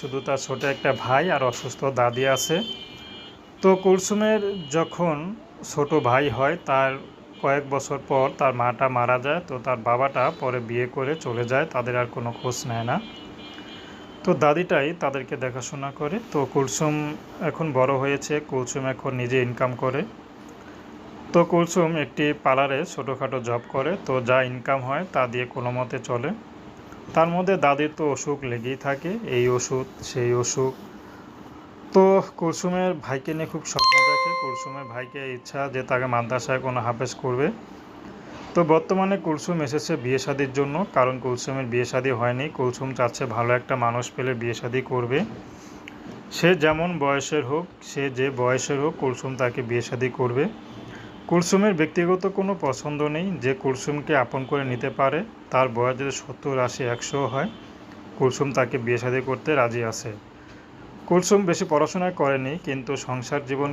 শুধু তার ছোট একটা ভাই আর অসুস্থ দাদি আছে। তো কুলসুমের যখন ছোট ভাই হয়, তার কয়েক বছর পর তার মাটা মারা যায়। তো তার বাবাটা পরে বিয়ে করে চলে যায়, তাদের আর কোনো খোঁজ নেয় না। তো দাদিটাই তাদেরকে দেখাশোনা করে। তো কুলসুম এখন বড় হয়েছে, কুলসুম এখন নিজে ইনকাম করে। তো কুলসুম একটি পার্লারে ছোটোখাটো জব করে। তো যা ইনকাম হয় তা দিয়ে কোনো মতে চলে। তার মধ্যে দাদির তো অসুখ লেগেই থাকে, এই ওষুধ, সেই অসুখ তো কুলসুমের ভাইকে নিয়ে খুব স্বপ্ন দেখে, কুলসুমের ভাইকে ইচ্ছা যে তাকে মাদ্রাসায় কোনো হাফেজ করবে। তো বর্তমানে কুলসুম এসেছে বিয়ে শাদির জন্য, কারণ কুলসুমের বিয়ে শাদী হয়নি। কুলসুম চাচ্ছে ভালো একটা মানুষ পেলে বিয়ে শাদী করবে। সে যেমন বয়সের হোক, সে যে বয়সের হোক, কুলসুম তাকে বিয়ে শাদী করবে। কুলসুমের ব্যক্তিগত কোনো পছন্দ নেই। যে কুলসুমকে আপন করে নিতে পারে, তার বয়স যদি সত্তর আশি একশো হয়, কুলসুম তাকে বিয়ে শাদী করতে রাজি আছে। কুলসুম বেশি পড়াশোনা করেনি, কিন্তু সংসার জীবন